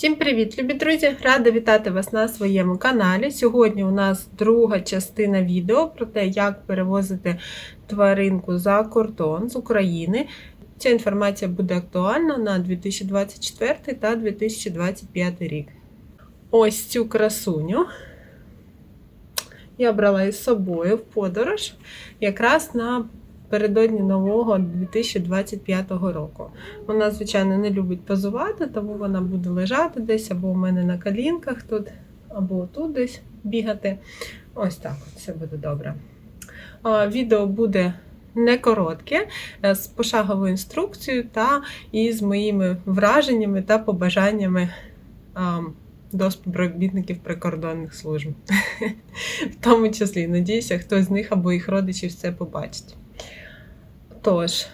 Всім привіт, любі друзі! Рада вітати вас на своєму каналі. Сьогодні у нас друга частина відео про те, як перевозити тваринку за кордон з України. Ця інформація буде актуальна на 2024 та 2025 рік. Ось цю красуню я брала із собою в подорож якраз на передодні нового 2025 року. Вона, звичайно, не любить позувати, тому вона буде лежати десь або у мене на колінках тут, або тут десь бігати. Ось так, все буде добре. Відео буде не коротке, е, з пошаговою інструкцією та із моїми враженнями та побажаннями до співробітників прикордонних служб. В тому числі, надіюся, хтось з них або їх родичів це побачить. Тож,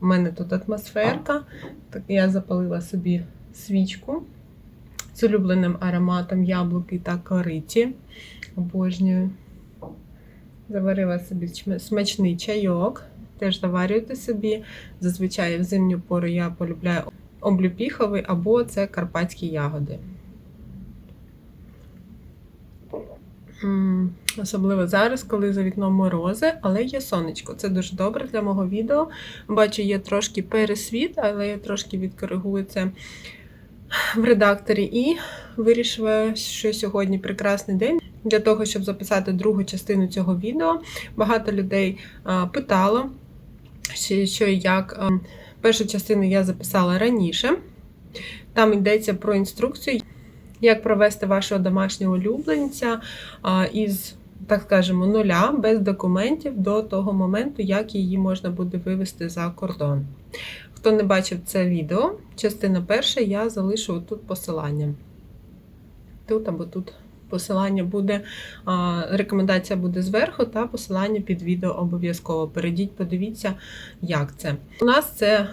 у мене тут атмосферка. Так я запалила собі свічку з улюбленим ароматом яблуки та кориті. Обожнюю. Заварила собі смачний чайок. Теж заварюйте собі. Зазвичай в зимню пору я полюбляю облюпіховий або це карпатські ягоди. Особливо зараз, коли за вікном морози, але є сонечко. Це дуже добре для мого відео. Бачу, є трошки пересвіт, але я трошки відкоригую це в редакторі і вирішила, що сьогодні прекрасний день для того, щоб записати другу частину цього відео. Багато людей питало, що і як. Першу частину я записала раніше. Там йдеться про інструкцію як провести вашого домашнього улюбленця із, так скажемо, нуля без документів до того моменту, як її можна буде вивести за кордон. Хто не бачив це відео, частина перша, я залишу тут посилання. Тут або тут посилання буде, рекомендація буде зверху, та посилання під відео обов'язково. Перейдіть, подивіться, як це. У нас це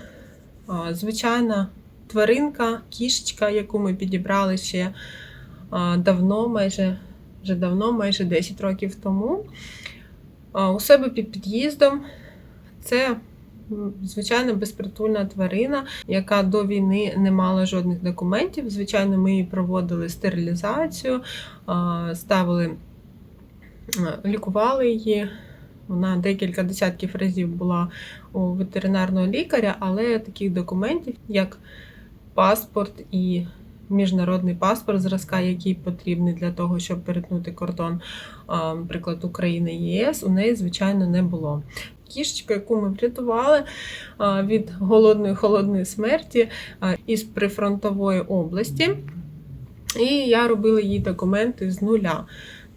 звичайна тваринка, кішечка, яку ми підібрали ще давно, майже вже давно, майже 10 років тому. У себе під під'їздом це звичайно безпритульна тварина, яка до війни не мала жодних документів. Звичайно, ми її проводили стерилізацію, ставили, лікували її. Вона декілька десятків разів була у ветеринарного лікаря, але таких документів, як паспорт і міжнародний паспорт, зразка, який потрібний для того, щоб перетнути кордон, наприклад, України ЄС, у неї, звичайно, не було. Кішечка, яку ми врятували від голодної холодної смерті із прифронтової області. І я робила їй документи з нуля.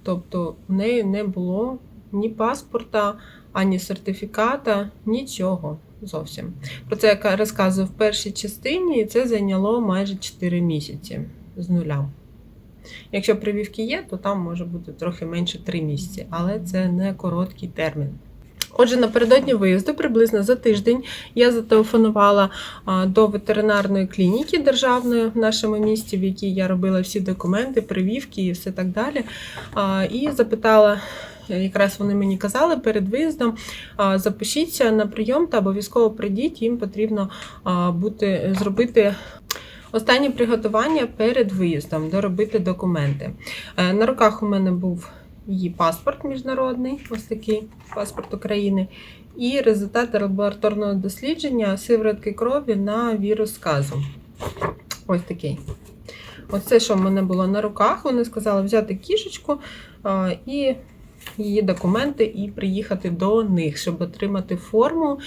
Тобто в неї не було ні паспорта, ані сертифіката, нічого зовсім. Про це я розказую в першій частині, і це зайняло майже 4 місяці з нуля. Якщо привівки є, то там може бути трохи менше 3 місяці, але це не короткий термін. Отже, напередодні виїзду, приблизно за тиждень, я зателефонувала до ветеринарної клініки державної в нашому місті, в якій я робила всі документи, привівки і все так далі. І запитала, якраз вони мені казали перед виїздом, запишіться на прийом та обов'язково прийдіть, їм потрібно бути, зробити. Останні приготування перед виїздом, доробити документи. Е, на руках у мене був її паспорт міжнародний, ось такий паспорт України, і результати лабораторного дослідження сиворотки крові на вірус сказу. Ось такий. Ось це, що в мене було на руках. Вони сказали взяти кішечку і її документи і приїхати до них, щоб отримати форму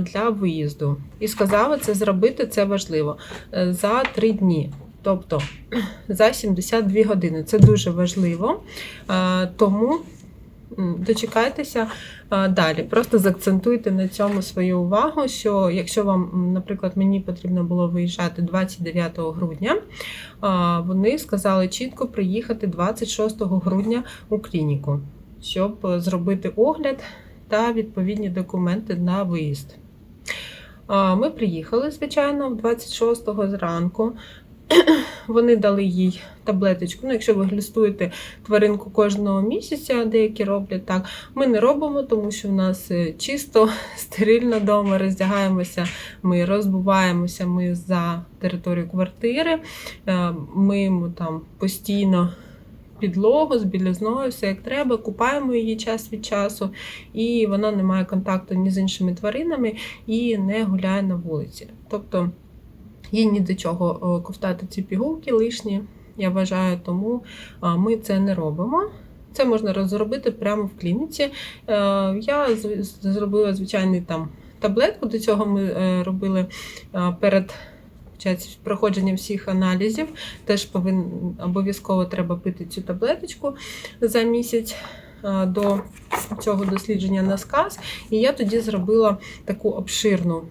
для виїзду. І сказали, це зробити це важливо е, за три дні. Тобто за 72 години. Це дуже важливо, тому дочекайтеся далі. Просто заакцентуйте на цьому свою увагу, що якщо вам, наприклад, мені потрібно було виїжджати 29 грудня, вони сказали чітко приїхати 26 грудня у клініку щоб зробити огляд та відповідні документи на виїзд. Ми приїхали, звичайно, 26-го зранку. вони дали їй таблеточку. Ну, якщо ви глістуєте тваринку кожного місяця, деякі роблять так. Ми не робимо, тому що в нас е, чисто, стерильно вдома, роздягаємося, ми розбуваємося, ми за територію квартири, е, миємо там постійно. Підлогу з білізною, все як треба, купаємо її час від часу, і вона не має контакту ні з іншими тваринами і не гуляє на вулиці. Тобто їй ні до чого е, ковтати ці пігулки лишні, я вважаю, тому е, ми це не робимо. Це можна розробити прямо в клініці. Е, Я зробила звичайний там таблетку. До цього ми робили перед виходить, проходженням всіх аналізів. Теж повин, обов'язково треба пити цю таблеточку за місяць до цього дослідження на сказ. І я тоді зробила таку обширну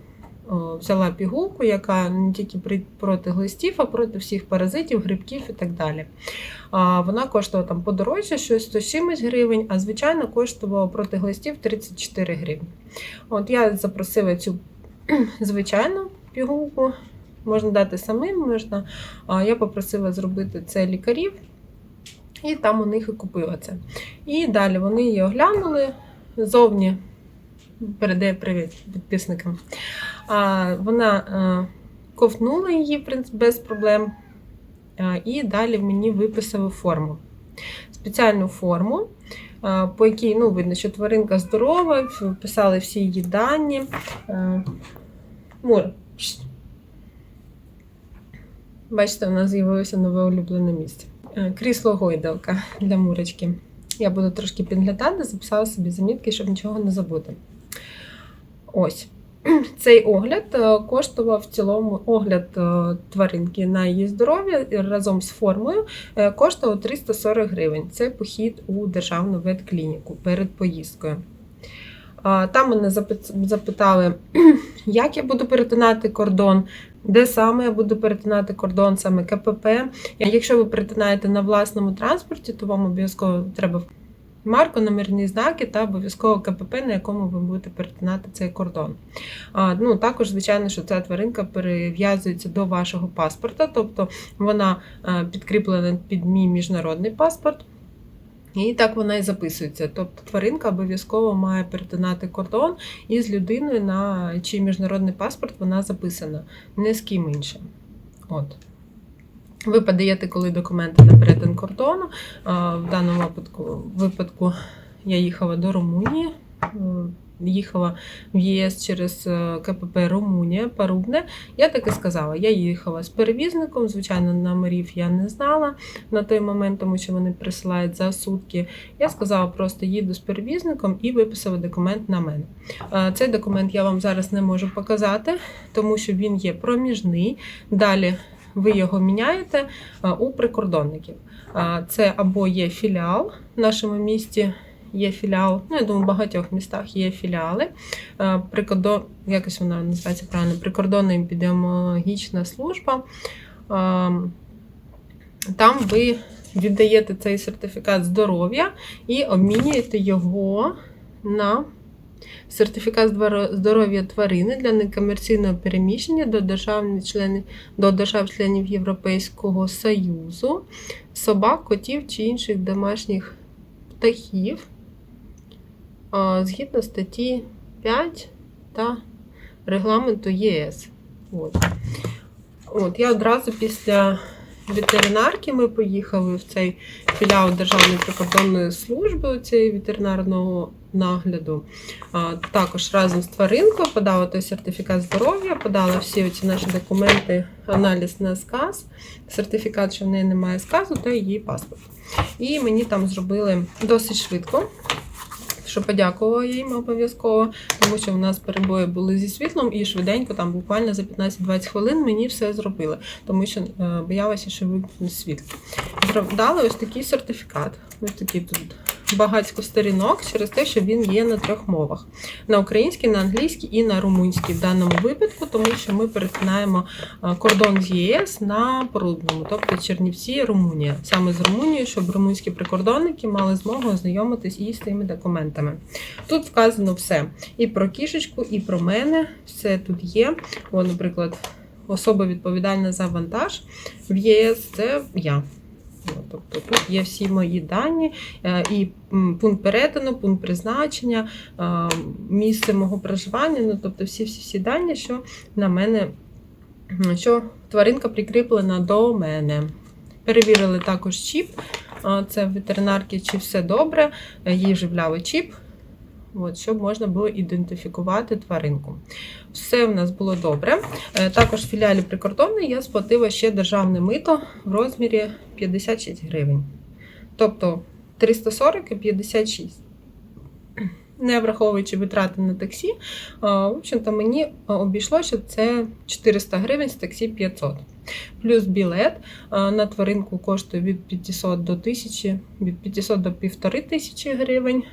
взяла пігулку, яка не тільки проти глистів, а проти всіх паразитів, грибків і так далі. Вона коштувала там подорожче, щось 100 з чимось гривень, а звичайно коштувала проти глистів 34 гривні. От я запросила цю звичайну пігулку. Можна дати самим, можна. Я попросила зробити це лікарів, і там у них і купила це. І далі вони її оглянули зовні. Передає привіт підписникам. А, Вона е, ковтнула її без проблем. І далі мені виписали форму. Спеціальну форму, по якій ну, видно, що тваринка здорова, вписали всі її дані. Е, Мур. Бачите, у нас з'явилося нове улюблене місце. Е, Крісло гойдалка для мурочки. Я буду трошки підглядати, записала собі замітки, щоб нічого не забути. Ось. Цей огляд е, коштував в цілому огляд е, тваринки на її здоров'я разом з формою коштував 340 гривень. Це похід у державну ветклініку перед поїздкою. Там мене запитали, як я буду перетинати кордон, де саме я буду перетинати кордон, саме КПП. Якщо ви перетинаєте на власному транспорті, то вам обов'язково треба марку, номерні знаки та обов'язково КПП, на якому ви будете перетинати цей кордон. А, ну, також, звичайно, що ця тваринка перев'язується до вашого паспорта, тобто вона е, підкріплена під мій міжнародний паспорт. І так вона і записується. Тобто тваринка обов'язково має перетинати кордон із людиною, на чий міжнародний паспорт вона записана, не з ким іншим. От. Ви подаєте, коли документи на перетин кордону. В даному випадку, випадку я їхала до Румунії, е, їхала в ЄС через е, КПП Румунія, Парубне. Я так і сказала, я їхала з перевізником, звичайно, номерів я не знала на той момент, тому що вони присилають за сутки. Я сказала, просто їду з перевізником і виписала документ на мене. Е, Цей документ я вам зараз не можу показати, тому що він є проміжний. Далі ви його міняєте е, у прикордонників. Це або є філіал в нашому місті. Є філіал, ну я думаю, в багатьох містах є філіали. Е, Прикордон, якось вона називається правильно, прикордонна епідеміологічна служба. Ем, Там ви віддаєте цей сертифікат здоров'я і обмінюєте його на сертифікат здоров'я тварини для некомерційного переміщення до державних членів до держав-членів Європейського Союзу, собак, котів чи інших домашніх птахів згідно статті 5 та регламенту ЄС. От. От, я одразу після ветеринарки ми поїхали в цей філіал Державної прикордонної служби цієї ветеринарного нагляду. А, також разом з тваринкою подала той сертифікат здоров'я, подала всі ці наші документи, аналіз на сказ, сертифікат, що в неї немає сказу, та її паспорт. І мені там зробили досить швидко. Що подякувала їм обов'язково, тому що в нас перебої були зі світлом, і швиденько, там буквально за 15-20 хвилин мені все зробили, тому що е, боялася, що вимкнуть світло. Дали ось такий сертифікат. Ось такий тут багатько сторінок через те, що він є на трьох мовах: на українській, на англійській і на румунській в даному випадку, тому що ми перетинаємо е, кордон з ЄС на Порубному, тобто Чернівці, Румунія. Саме з Румунією, щоб румунські прикордонники мали змогу ознайомитись із цими документами. Тут вказано все. І про кішечку, і про мене. Все тут є. О, наприклад, особа відповідальна за вантаж в ЄС це я. Ну, Тобто тут є всі мої дані, е, і пункт перетину, пункт призначення, е, місце мого проживання, ну тобто всі всі всі дані, що на мене, що тваринка прикріплена до мене. Перевірили також чіп. Це в ветеринарки, чи все добре, їй вживляли чіп, от, щоб можна було ідентифікувати тваринку. Все в нас було добре. Е, Також в філіалі прикордонний я сплатила ще державне мито в розмірі 56 гривень. Тобто 340 і 56. Не враховуючи витрати на таксі, е, в общем-то, мені обійшлося це 400 гривень з таксі 500. Плюс білет е, на тваринку коштує від 500 до 1000, від 500 до 1500 гривень.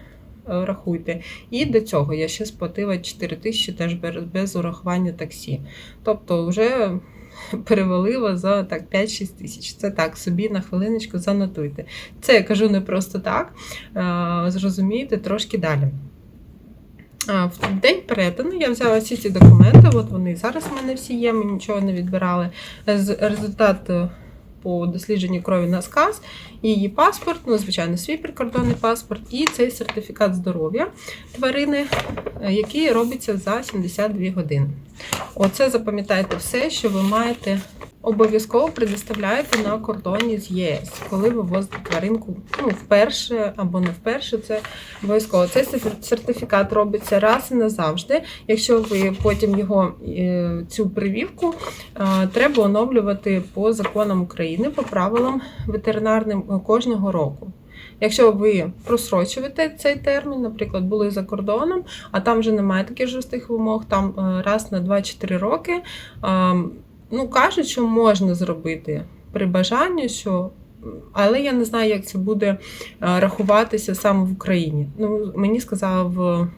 Е, Рахуйте. І до цього я ще сплатила 4 тисячі теж без- урахування таксі. Тобто вже перевалила за так 5-6 тисяч. Це так, собі на хвилиночку занотуйте. Це я кажу не просто так. е, Зрозумієте трошки далі. В день перетину я взяла всі ці документи, от вони зараз в мене всі є, ми нічого не відбирали. З результат е, по дослідженню крові на сказ, її паспорт, ну, звичайно, свій прикордонний паспорт, і цей сертифікат здоров'я тварини, е, який робиться за 72 години. Оце запам'ятайте все, що ви маєте обов'язково предоставляєте на кордоні з ЄС, коли ви возите тваринку ну, вперше або не вперше. Це обов'язково. Цей сертифікат робиться раз і назавжди. Якщо ви потім його е, цю привівку е, треба оновлювати по законам України, по правилам ветеринарним е, кожного року. Якщо ви просрочуєте цей термін, наприклад, були за кордоном, а там вже немає таких жорстких вимог, там раз на 2-4 роки. Е, Ну, кажуть, що можна зробити при бажанні, що. Але я не знаю, як це буде е, рахуватися саме в Україні. Ну, мені сказали в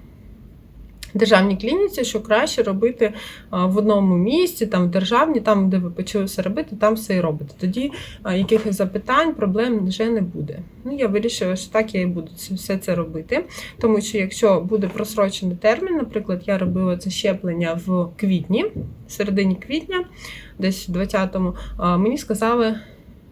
державній клініці, що краще робити в одному місці, там в державній, там, де ви почали все робити, там все і робите. Тоді якихось запитань, проблем вже не буде. Ну, я вирішила, що так я і буду все це робити. Тому що якщо буде просрочений термін, наприклад, я робила це щеплення в квітні, в середині квітня, десь в 20-му, мені сказали.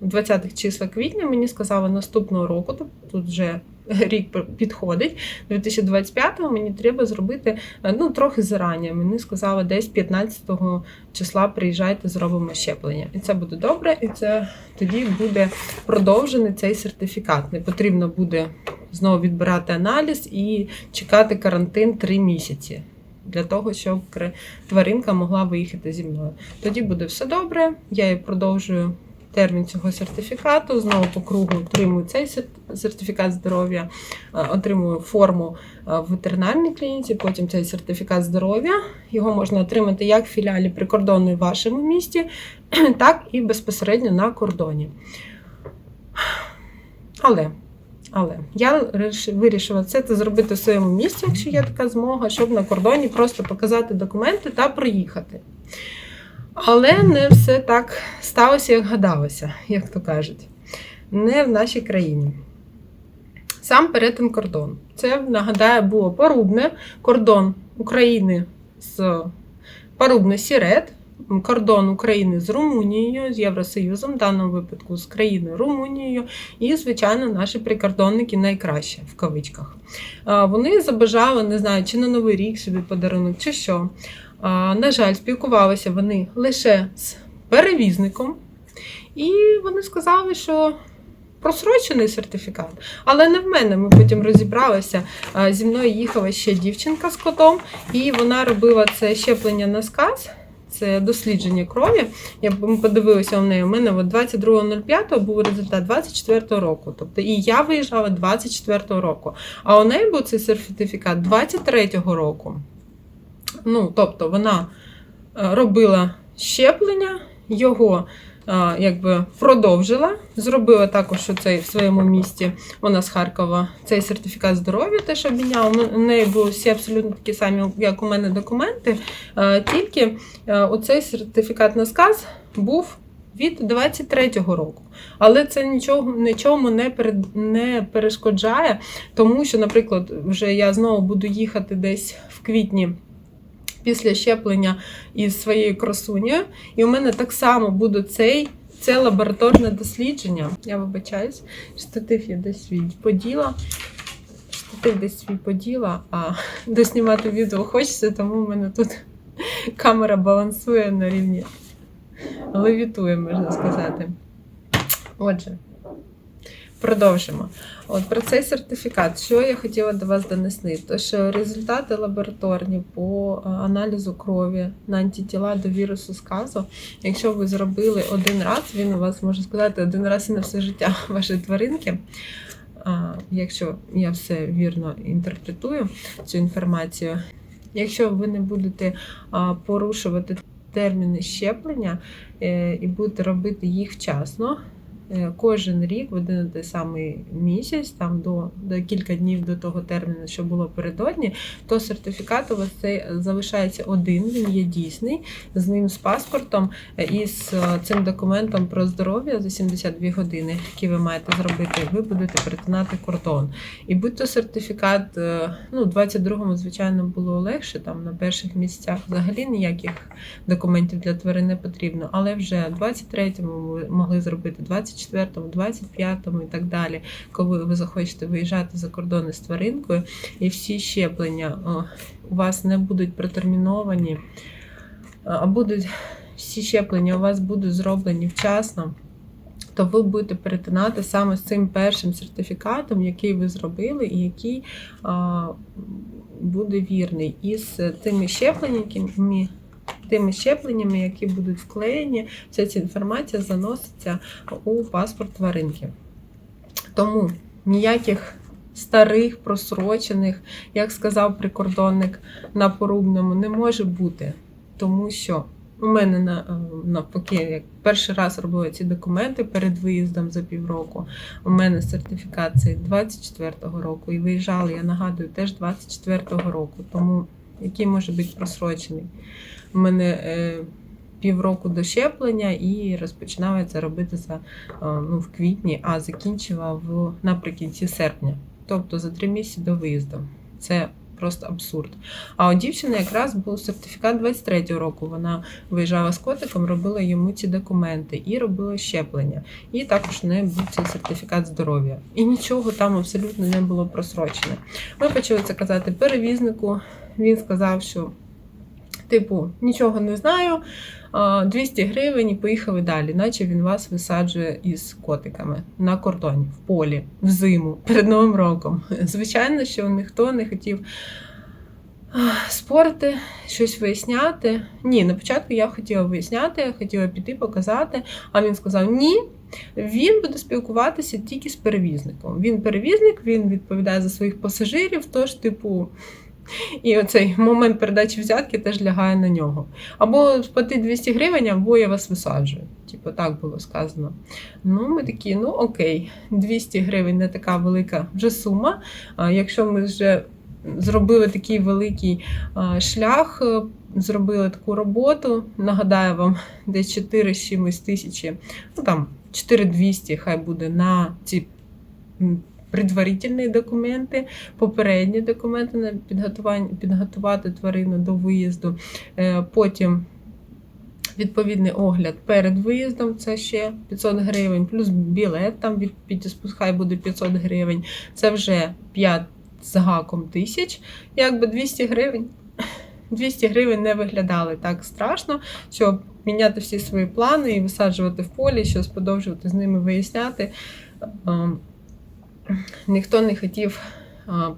В 20-х числа квітня мені сказали наступного року, тобто тут вже рік підходить, 2025-го мені треба зробити е, ну, трохи зарані. Мені сказали, десь 15-го числа приїжджайте, зробимо щеплення. І це буде добре, і це тоді буде продовжений цей сертифікат. Не потрібно буде знову відбирати аналіз і чекати карантин 3 місяці. Для того, щоб тваринка могла виїхати зі мною. Тоді буде все добре. Я їй продовжую термін цього сертифікату. Знову по кругу отримую цей сертифікат здоров'я, е, отримую форму е, в ветеринарній клініці, потім цей сертифікат здоров'я. Його можна отримати як в філіалі прикордонної в вашому місті, так і безпосередньо на кордоні. Але. Але я вирішила це, це зробити в своєму місці, якщо є така змога, щоб на кордоні просто показати документи та проїхати. Але не все так сталося, як гадалося, як то кажуть. Не в нашій країні. Сам перетин кордону. Це, нагадаю, було порубне кордон України з порубне Сірет, кордон України з Румунією, з Євросоюзом, в даному випадку з країною Румунією, і, звичайно, наші прикордонники найкраще в кавичках. Вони забажали, не знаю, чи на Новий рік собі подарунок, чи що. На жаль, спілкувалися вони лише з перевізником, і вони сказали, що. Просрочений сертифікат, але не в мене. Ми потім розібралися. Зі мною їхала ще дівчинка з котом, і вона робила це щеплення на сказ, це дослідження крові. Я подивилася в неї. У мене от 22.05 був результат 24 року. Тобто і я виїжджала 24 року. А у неї був цей сертифікат 23 року. Ну, тобто вона е, робила щеплення, його е, якби продовжила, зробила також цей в своєму місті. Вона з Харкова цей сертифікат здоров'я теж обміняла. У неї були всі абсолютно такі самі, як у мене документи. е, Тільки оцей сертифікат на сказ був від 23-го року. Але це нічого нічому не перед не перешкоджає, тому що, наприклад, вже я знову буду їхати десь в квітні після щеплення із своєю красунею. І у мене так само буде цей. Це лабораторне дослідження. Я вибачаюсь, штатив я десь свій поділа. Штатив десь свій поділа, а доснімати відео хочеться, тому в мене тут камера балансує на рівні. Левітує, можна сказати. Отже, продовжимо. От про цей сертифікат, що я хотіла до вас донести, то що результати лабораторні по е, аналізу крові на антитіла до вірусу сказу, якщо ви зробили один раз, він у вас можна сказати один раз і на все життя вашої тваринки. Якщо я все вірно інтерпретую цю інформацію, якщо ви не будете порушувати терміни щеплення е, і будете робити їх вчасно, е, кожен рік в один і той самий місяць, там до, до кілька днів до того терміну, що було передодні, то сертифікат у вас цей залишається один, він є дійсний, з ним з паспортом е, і з е, цим документом про здоров'я за 72 години, які ви маєте зробити, ви будете перетинати кордон. І будь-то сертифікат, е, ну, 22-му, звичайно, було легше, там на перших місцях взагалі ніяких документів для тварин не потрібно, але вже 23-му ви могли зробити, 24-му, 25-му і так далі, коли ви захочете виїжджати за кордони з тваринкою, і всі щеплення у вас не будуть протерміновані, а будуть всі щеплення у вас будуть зроблені вчасно. То ви будете перетинати саме з цим першим сертифікатом, який ви зробили, і який а, буде вірний із тими щепленнями, тими щепленнями, які будуть вклеєні, вся ця інформація заноситься у паспорт тваринки. Тому ніяких старих, просрочених, як сказав прикордонник на порубному, не може бути. Тому що у мене на, е, навпаки, як перший раз робила ці документи перед виїздом за півроку. У мене сертифікат цей 24-го року, і виїжджали, я нагадую, теж 24-го року. Тому який може бути просрочений? У мене е, півроку до щеплення і розпочинала це робити за, е, ну, в квітні, а закінчила в, наприкінці серпня, тобто за три місяці до виїзду. Це просто абсурд. А у дівчини якраз був сертифікат 23-го року. Вона виїжджала з котиком, робила йому ці документи і робила щеплення. І також не був цей сертифікат здоров'я. І нічого там абсолютно не було просрочене. Ми почали це казати перевізнику. Він сказав, що. Типу, нічого не знаю, 200 гривень і поїхали далі, наче він вас висаджує із котиками на кордоні, в полі, в зиму, перед Новим роком. Звичайно, що ніхто не хотів спорити, щось виясняти. Ні, на початку я хотіла виясняти, я хотіла піти показати, а він сказав ні. Він буде спілкуватися тільки з перевізником. Він перевізник, він відповідає за своїх пасажирів, тож, типу. І оцей момент передачі взятки теж лягає на нього. Або сплати 200 гривень, або я вас висаджую. Типу, так було сказано. Ну, ми такі, ну окей, 200 гривень не така велика вже сума. А якщо ми вже зробили такий великий шлях, е, зробили таку роботу, нагадаю вам, десь 4 з чимось тисячі, ну там 4200 хай буде на ці предварительні документи, попередні документи на підготування, підготувати тварину до виїзду. Е, Потім відповідний огляд перед виїздом це ще 500 гривень, плюс білет там від підіспуск, хай буде 500 гривень. Це вже 5 з гаком тисяч, якби 200 гривень. 200 гривень не виглядали так страшно, щоб міняти всі свої плани і висаджувати в полі, щось подовжувати з ними виясняти. Ніхто не хотів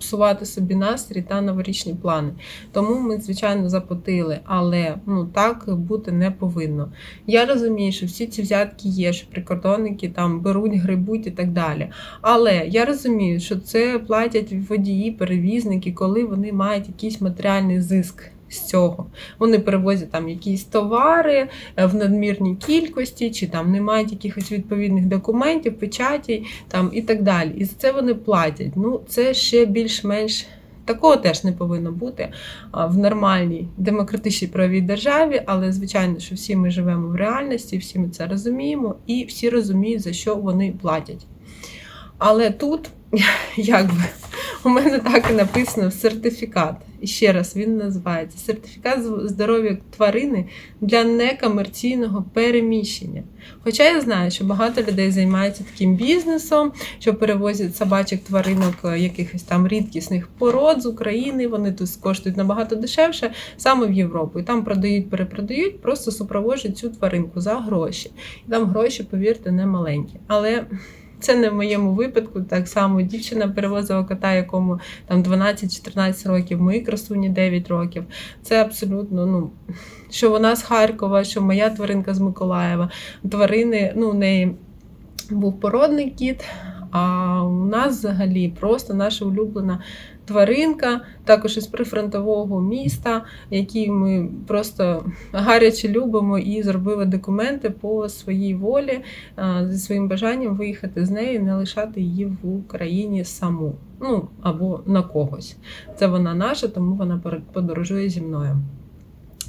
псувати собі настрій та новорічні плани. Тому ми, звичайно, заплатили, але ну, так бути не повинно. Я розумію, що всі ці взятки є, що прикордонники там беруть, грибуть і так далі. Але я розумію, що це платять водії, перевізники, коли вони мають якийсь матеріальний зиск. З цього вони перевозять там якісь товари е, в надмірній кількості, чи там не мають якихось відповідних документів, печатей там і так далі. І за це вони платять. Ну це ще більш-менш такого теж не повинно бути в нормальній демократичній правовій державі. Але звичайно, що всі ми живемо в реальності, всі ми це розуміємо, і всі розуміють, за що вони платять. Але тут, якби, у мене так і написано сертифікат. Ще раз він називається сертифікат здоров'я тварини для некомерційного переміщення. Хоча я знаю, що багато людей займаються таким бізнесом, що перевозять собачок, тваринок е, якихось там рідкісних пород з України. Вони тут коштують набагато дешевше, саме в Європу. І там продають, перепродають, просто супроводжують цю тваринку за гроші. І там гроші, повірте, не маленькі. Але це не в моєму випадку. Так само дівчина перевозила кота, якому там 12-14 років, моїй красуні 9 років. Це абсолютно, ну, що вона з Харкова, що моя тваринка з Миколаєва. Тварини, ну, у неї був породний кіт. А у нас взагалі просто наша улюблена тваринка, також із прифронтового міста, який ми просто гаряче любимо і зробили документи по своїй волі зі своїм бажанням виїхати з нею, не лишати її в Україні саму. Ну або на когось. Це вона наша, тому вона подорожує зі мною.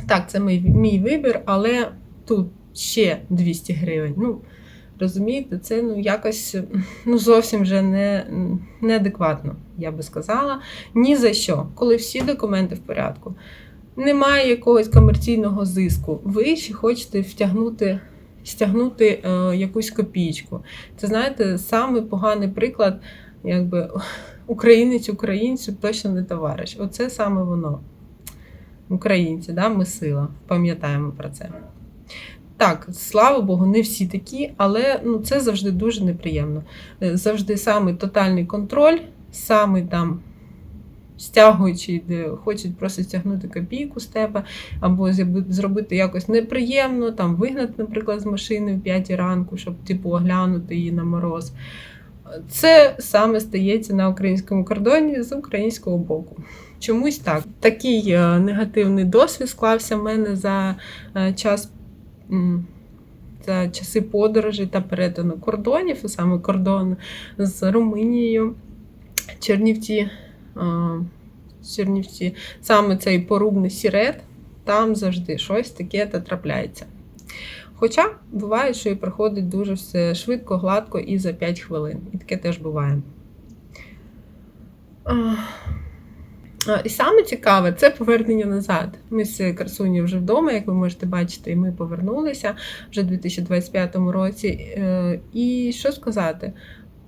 Так, це мій, мій вибір, але тут ще 200 гривень. Ну, розумієте, це ну якось ну зовсім вже не, неадекватно, я би сказала. Ні за що, коли всі документи в порядку. Немає якогось комерційного зиску. Ви ще хочете втягнути, стягнути е, якусь копійку. Це знаєте, самий поганий приклад, якби українець українцю точно не товариш. Оце саме воно. Українці, да? ми сила. Пам'ятаємо про це. Так, слава Богу, не всі такі, але ну, це завжди дуже неприємно. Е, Завжди самий тотальний контроль, самий там стягуючий, де хочуть просто стягнути копійку з тебе, або зробити якось неприємно, там вигнати, наприклад, з машини в 5 ранку, щоб типу оглянути її на мороз. Це саме стається на українському кордоні з українського боку. Чомусь так. Такий е, негативний досвід склався в мене за е, час. За часи подорожей та перетину кордонів, і саме кордон з Румунією, Чернівці, Чернівці, саме цей порубний сірет, там завжди щось таке та трапляється. Хоча буває, що і проходить дуже все швидко, гладко і за 5 хвилин. І таке теж буває. А, І саме цікаве це повернення назад. Ми з красуні вже вдома, як ви можете бачити, і ми повернулися вже в 2025 році. Е, І що сказати,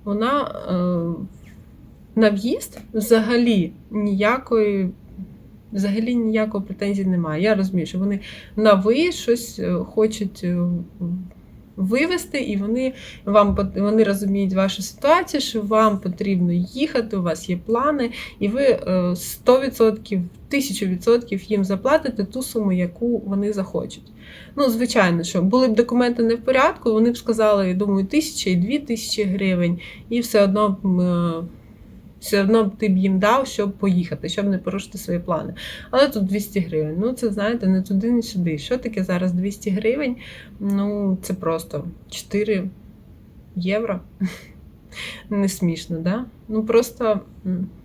вона е, на в'їзд взагалі ніякої. Взагалі ніякої претензій немає. Я розумію, що вони на ви щось е, хочуть е, вивести, і вони вам вони розуміють вашу ситуацію, що вам потрібно їхати, у вас є плани, і ви е, 100%, 1000% їм заплатите ту суму, яку вони захочуть. Ну, звичайно, що були б документи не в порядку, вони б сказали, я думаю, тисяча і дві тисячі гривень, і все одно е, все одно б ти б їм дав, щоб поїхати, щоб не порушити свої плани. Але тут 200 гривень. Ну, це знаєте, не туди, не сюди. Що таке зараз 200 гривень? Ну, це просто 4 євро. Не смішно, да? Ну просто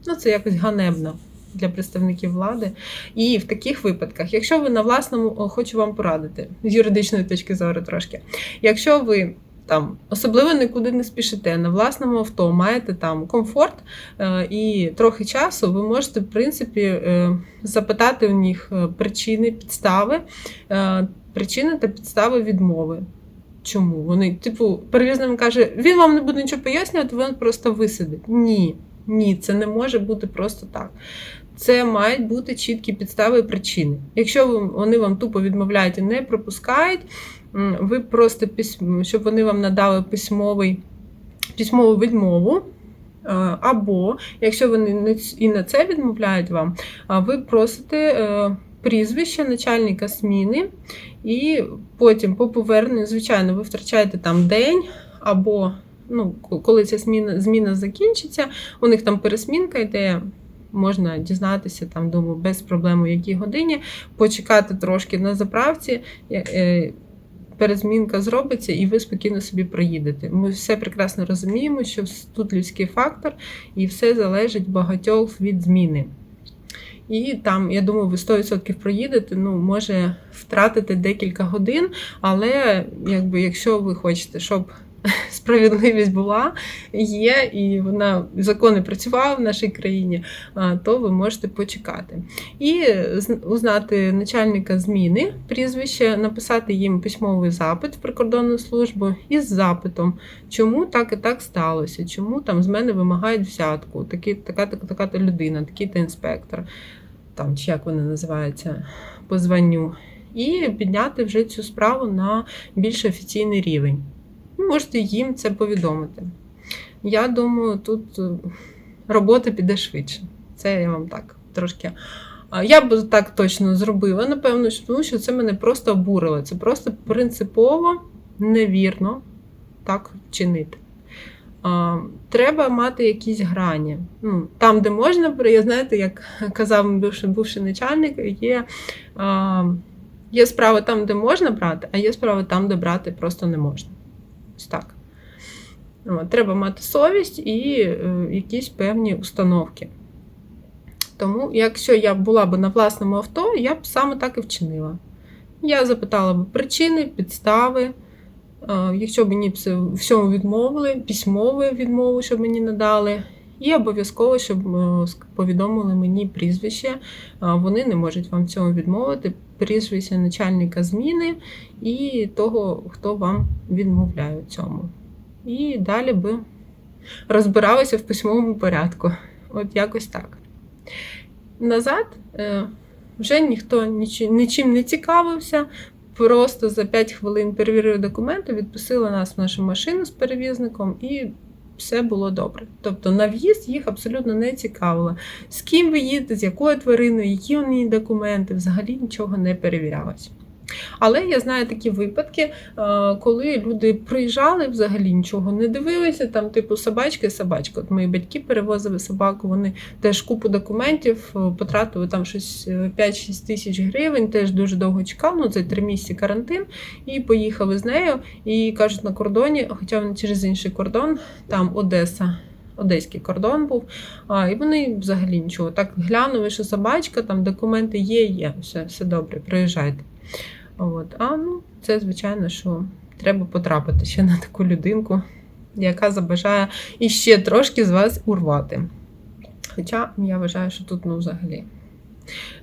ну, це якось ганебно для представників влади. І в таких випадках, якщо ви на власному, хочу вам порадити з юридичної точки зору трошки, якщо ви там особливо нікуди не спішите на власному авто, маєте там комфорт е, і трохи часу, ви можете, в принципі, е, запитати у них е, причини, підстави, причини та підстави відмови. Чому? Вони, типу, перевізник каже, він вам не буде нічого пояснювати, він просто висидить. Ні, ні, це не може бути просто так. Це мають бути чіткі підстави і причини. Якщо вони вам тупо відмовляють і не пропускають, ви просто щоб вони вам надали письмовий, письмову відмову. е, Або, якщо вони і на це відмовляють вам, ви просите е, прізвище начальника зміни, і потім по поверненню, звичайно, ви втрачаєте там день, або ну, коли ця зміна, зміна закінчиться, у них там пересмінка йде. Можна дізнатися там, думаю, без проблем у якій годині, почекати трошки на заправці, е, перезмінка зробиться, і ви спокійно собі проїдете. Ми все прекрасно розуміємо, що тут людський фактор, і все залежить багатьох від зміни. І там, я думаю, ви 100% проїдете, ну, може втратити декілька годин, але якби, якщо ви хочете, щоб справедливість була, є, і вона закони працювала в нашій країні, то ви можете почекати. І узнати начальника зміни прізвище, написати їм письмовий запит в прикордонну службу із запитом, чому так і так сталося, чому там з мене вимагають взятку, така, така, така то людина, такий-то інспектор, там, чи як вони називаються, по званню. І підняти вже цю справу на більш офіційний рівень. Можете їм це повідомити. Я думаю, тут е, робота піде швидше. Це я вам так трошки. Я б так точно зробила, напевно, тому що це мене просто обурило. Це просто принципово невірно так чинити. Треба мати якісь грані. Ну, там, де можна, я знаєте, як казав мій бивший, бувший начальник, є, є справи там, де можна брати, а є справи там, де брати просто не можна. Ось так. От, треба мати совість і е, якісь певні установки. Тому, якщо я була б на власному авто, я б саме так і вчинила. Я запитала б причини, підстави. Е, Якщо б мені всьому відмовили, письмову відмову, щоб мені надали, і обов'язково, щоб е, повідомили мені прізвище. Вони не можуть вам цьому відмовити. Прізвище начальника зміни і того, хто вам відмовляє у цьому. І далі би розбиралися в письмовому порядку. От якось так. Назад е, вже ніхто нічим не цікавився. Просто за 5 хвилин перевірили документи, відпустили нас в нашу машину з перевізником і все було добре. Тобто на в'їзд їх абсолютно не цікавило. З ким ви їдете, з якою твариною, які у неї документи, взагалі нічого не перевірялось. Але я знаю такі випадки, е, коли люди приїжджали, взагалі нічого не дивилися, там, типу, собачка і собачка. От мої батьки перевозили собаку, вони теж купу документів, е, потратили там щось е, 5-6 тисяч гривень, теж дуже довго чекав, ну це три місяці карантин, і поїхали з нею. І кажуть, на кордоні, хоча вони через інший кордон, там Одеса. Одеський кордон був, а, і вони взагалі нічого. Так глянули, що собачка, там документи є, є, все, все добре, приїжджайте. От. А ну, це звичайно, що треба потрапити ще на таку людинку, яка забажає іще трошки з вас урвати. Хоча я вважаю, що тут ну взагалі.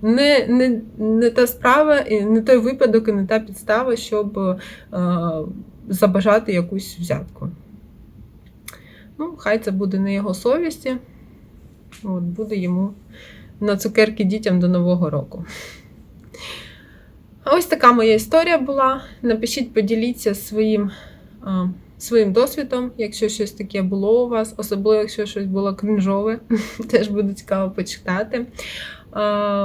Не, не, не та справа, не той випадок і не та підстава, щоб е, забажати якусь взятку. Ну, хай це буде не його совісті. От, буде йому на цукерки дітям до Нового року. Ось така моя історія була. Напишіть, поділіться своїм, своїм досвідом, якщо щось таке було у вас, особливо, якщо щось було кринжове, теж буде цікаво почитати.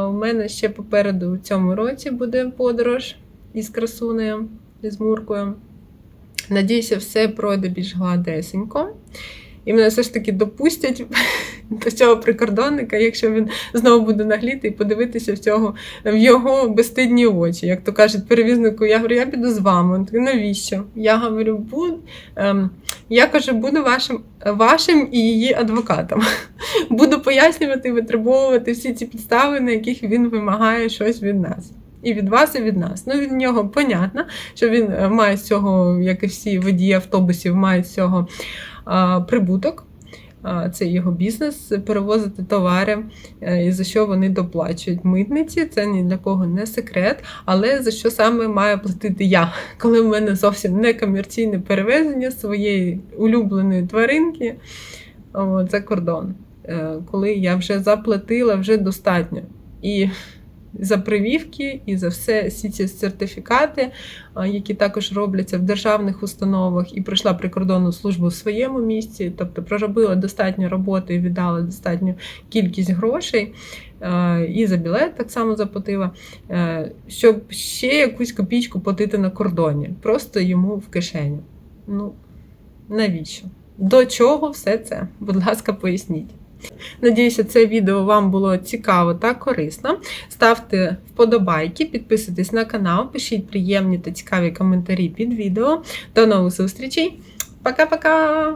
У мене ще попереду у цьому році буде подорож із красунею, із Муркою. Надіюся, все пройде більш гладесенько. І мене все ж таки допустять до цього прикордонника, якщо він знову буде нагліти і подивитися в цього в його безстидні очі. Як то кажуть перевізнику, я говорю, я піду з вами. Він такий, навіщо? Я говорю, буду, ем, я кажу, буду вашим, вашим і її адвокатом. Буду пояснювати, витребовувати всі ці підстави, на яких він вимагає щось від нас. І від вас, і від нас. Ну, від нього понятно, що він е, має з цього, як і всі водії автобусів, має з цього прибуток. Це його бізнес перевозити товари, е, і за що вони доплачують митниці. Це ні для кого не секрет. Але за що саме маю платити я, коли в мене зовсім не комерційне перевезення своєї улюбленої тваринки за кордон, Е, коли я вже заплатила вже достатньо. І за привівки, і за все всі ці сертифікати, які також робляться в державних установах, і пройшла прикордонну службу в своєму місці, тобто проробила достатньо роботи і віддала достатню кількість грошей. е, І за білет так само заплатила, е, щоб ще якусь копійку платити на кордоні, просто йому в кишеню. Ну, навіщо? До чого все це? Будь ласка, поясніть. Надіюся, це відео вам було цікаво та корисно. Ставте вподобайки, підписуйтесь на канал, пишіть приємні та цікаві коментарі під відео. До нових зустрічей. Пока-пока!